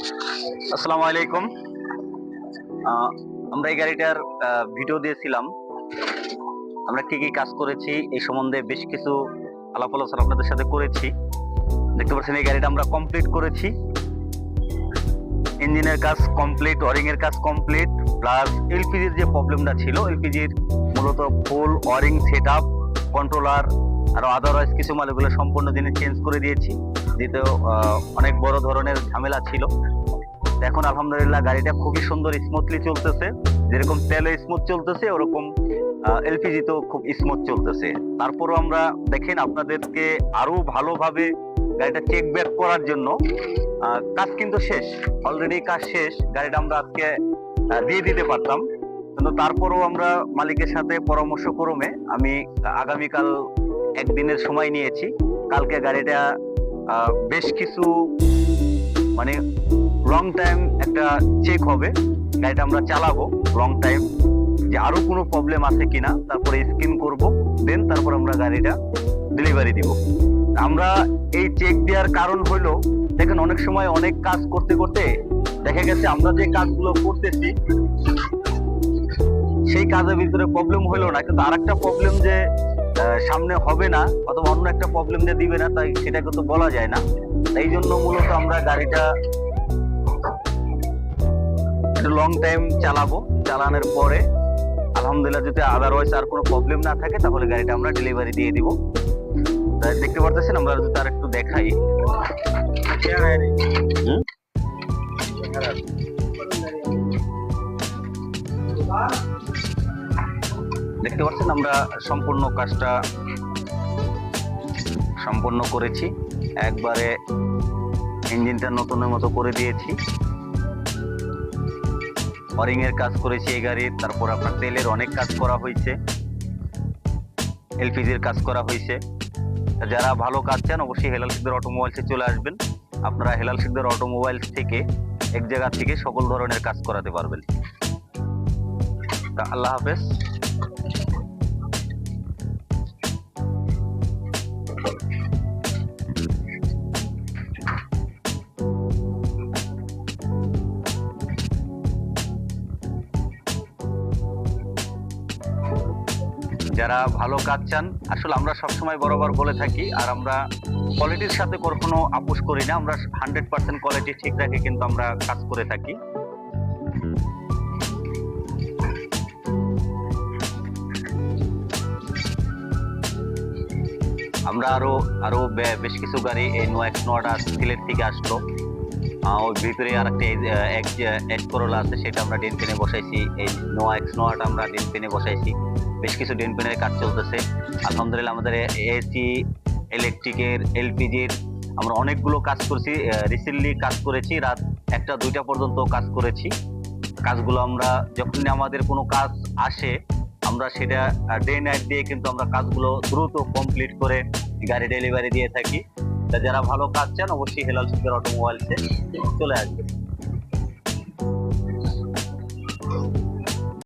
আসসালামু আলাইকুম। আমরা এই গাড়িটার ভিডিও দিয়েছিলাম। আমরা কি কি কাজ করেছি, এই সম্বন্ধে বেশ কিছু আলাপ আলোচনা আপনাদের সাথে করেছি। দেখতে পাচ্ছেন, এই গাড়িটা আমরা কমপ্লিট করেছি। ইঞ্জিনের কাজ কমপ্লিট ওয়ারিং এর কাজ কমপ্লিট প্লাস এলপিজির যে প্রবলেমটা ছিল এলপিজির মূলত full wiring set up controller আরও আদারওয়াইজ কিছু মালগুলো সম্পূর্ণ জিনিস চেঞ্জ করে দিয়েছি। যেহেতু অনেক বড় ধরনের ঝামেলা ছিল। এখন আলহামদুলিল্লাহ গাড়িটা খুবই সুন্দর স্মুথলি চলতেছে। যেরকম তেলে স্মুথ চলতেছে, ওরকম এলপিজি তো খুব স্মুথ চলতেছে। তারপরও আমরা দেখেন আপনাদেরকে আরও ভালোভাবে গাড়িটা চেক ব্যাক করার জন্য কাজ কিন্তু শেষ। অলরেডি কাজ শেষ। গাড়িটা আমরা আজকে দিয়ে দিতে পারতাম। কিন্তু তারপরও আমরা মালিকের সাথে পরামর্শ ক্রমে। আমি আগামীকাল একদিনের সময় নিয়েছি। কালকে গাড়িটা বেশ কিছু মানে লং টাইম একটা চেক হবে। গাড়িটা আমরা চালাবো লং টাইম যে আরও কোনো প্রবলেম আছে কিনা, তারপরে স্ক্রিন করব। দেন তারপর আমরা গাড়িটা ডেলিভারি দিব। আমরা এই চেক দেওয়ার কারণ হলো, দেখেন অনেক সময় অনেক কাজ করতে করতে দেখা গেছে আমরা যে কাজগুলো করতেছি সেই কাজের ভিতরে প্রবলেম হলো না। কিন্তু আরেকটা প্রবলেম যে সামনে হবে না, অথবা অন্য একটা প্রবলেম যে দিবে না, তাই সেটা কিন্তু বলা যায় না। এই জন্য মূলত আমরা গাড়িটা একটু লং টাইম চালাবো। চালানোর পরে, আলহামদুলিল্লাহ যদি আদারওয়াইজ আর কোনো প্রবলেম না থাকে, তাহলে গাড়িটা আমরা ডেলিভারি দিয়ে দিব। তাই দেখতে পারতেছেন, আমরা যদি আর একটু দেখাই? দেখতে পাচ্ছেন, আমরা সম্পূর্ণ কাজটা সম্পূর্ণ করেছি। একবারে ইঞ্জিনটা নতুনের মতো করে দিয়েছি। এর কাজ করেছি এই গাড়ির তারপর আপনার তেলের অনেক কাজ করা হয়েছে। এলপিজির কাজ করা হয়েছে। যারা ভালো কাজ চান, অবশ্যই হেলাল সিকদার অটোমোবাইলসে চলে আসবেন। আপনারা হেলাল সিকদার অটোমোবাইলস থেকে এক জায়গা থেকে সকল ধরনের কাজ করাতে পারবেন। তা আল্লাহ হাফেজ। যারা ভালো কাজ চান, আসলে আমরা সবসময় বরাবর বলে থাকি, আর আমরা কোয়ালিটির সাথে কখনো আপোষ করি না। আমরা হান্ড্রেড পার্সেন্ট কোয়ালিটি ঠিক রাখে কিন্তু আমরা কাজ করে থাকি। আমরা আরও আরও বেশ কিছু গাড়ি এই নোয়াটা সিলেট থেকে আসলো। ওর ভিতরে আর একটা এক করোলা আছে, সেটা আমরা ডেন পেনে বসাইছি। এই নো এক্স নোয়াটা আমরা ডেন পেনে বসাইছি। বেশ কিছু ডেন পেনের কাজ চলতেছে। আলহামদুলিল্লাহ আমাদের এসি ইলেকট্রিকের এলপিজির আমরা অনেকগুলো কাজ করছি। রিসেন্টলি কাজ করেছি, রাত একটা দুইটা পর্যন্ত কাজ করেছি। কাজগুলো আমরা, যখনই আমাদের কোনো কাজ আসে আমরা সেটা ডে নাইট দিয়ে কিন্তু আমরা কাজগুলো দ্রুত কমপ্লিট করে গাড়ি ডেলিভারি দিয়ে থাকি। যারা ভালো কাজ চান, অবশ্যই হেলাল সুন্দর অটোমোবাইলসে চলে আসবে।